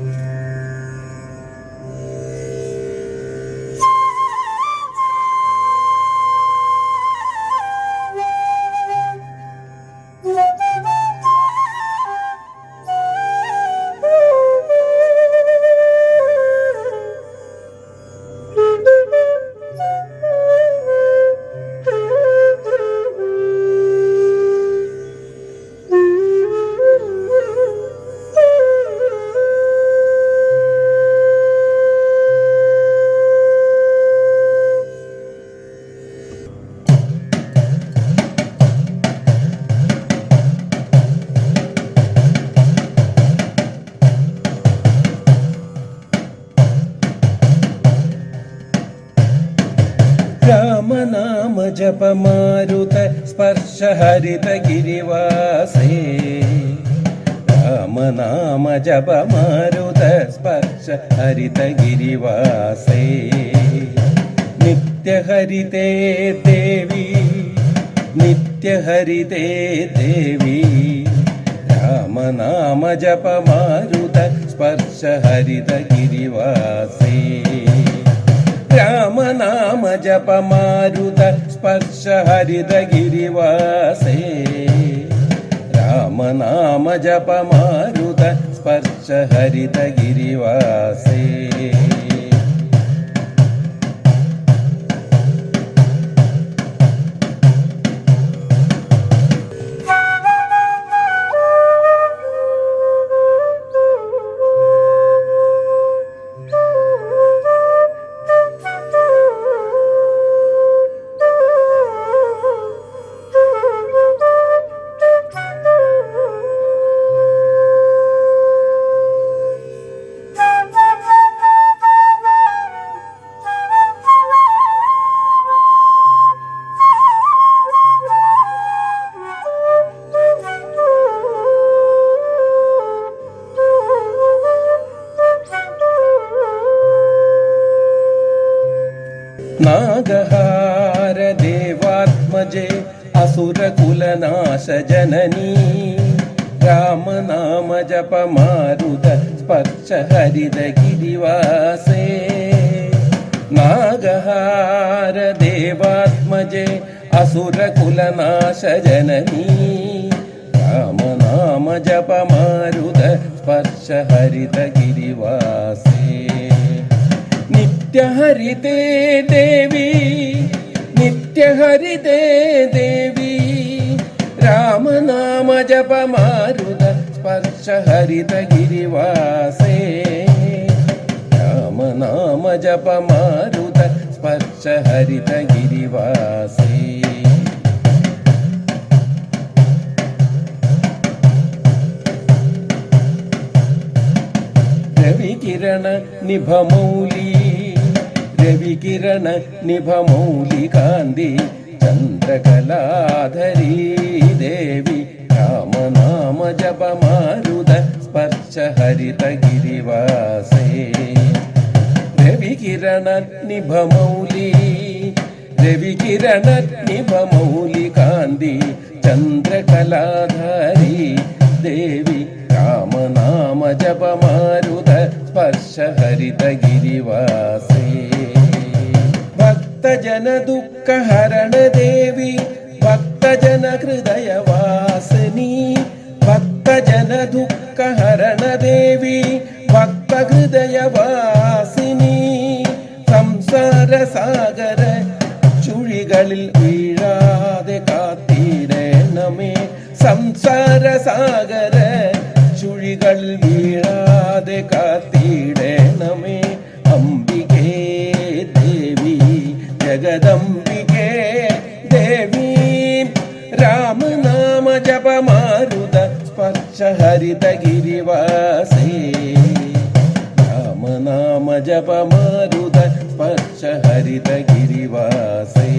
രാമനാമ ജപമാരുത സ്പർശ ഹരിത ഗിരിവാസേ. രാമനാമ ജപമാരുത സ്പർശ ഹരിത ഗിരിവാസേ. നിത്യഹരിതേ ദേവി നിത്യഹരിതേ ദേവി. രാമനാമ ജപമാരുത സ്പർശ ഹരിത ഗിരിവാസേ. जपमारुत स्पर्श हरितगिरिवासे। रामनाम जपमारुत स्पर्श हरितगिरिवासे। സ്പർശ ഹരിത ഗിരിവാസേ നാഗഹാര ദേവാത്മജേ അസുരകുലനാശ ജനനീ രാമനാമ നിത്യഹരിതേ ദേവി നിത്യഹരിതേ ദേവി. രാമനാമ ജപമാരുത സ്പർശ ഹരിത ഗിരിവാസേ. രാമനാമ രവികിരണ നിഭമൗലികാന്തി ചന്ദ്രകലാധരീ ദേവി രാമനാമ ജപമാരുത സ്പർശ ഹരിതഗിരിവാസേ രവികിരണ നിഭമൗലി രവികിരണ നിഭമൗലികാന്തി ചന്ദ്രകലാധാരി ദേവി രാമനാമ ജപമാരുത സ്പർശ ഹരിത ഗിരിവാസേ ഭക്തജന ദുഃഖ ഹരണ ദേവി ഭക്തജന ഹൃദയവാസിനി ഭക്തജന ദുഃഖഹരണ ദേവി ഭക്തഹൃദയവാസിനി. സംസാര സാഗര ചുഴികളിൽ വീഴാതെ കാത്തിരണമേ സംസാര സാഗര ചുഴികൾ വീഴാതെ കാത്തിടണമേ मे अम्बिके देवी जगदम्बिके देवी। रामनाम जप मारुत स्पक्ष हरित गिरिवासे। रामनाम जप मारुत स्पक्ष हरित गिरिवासे।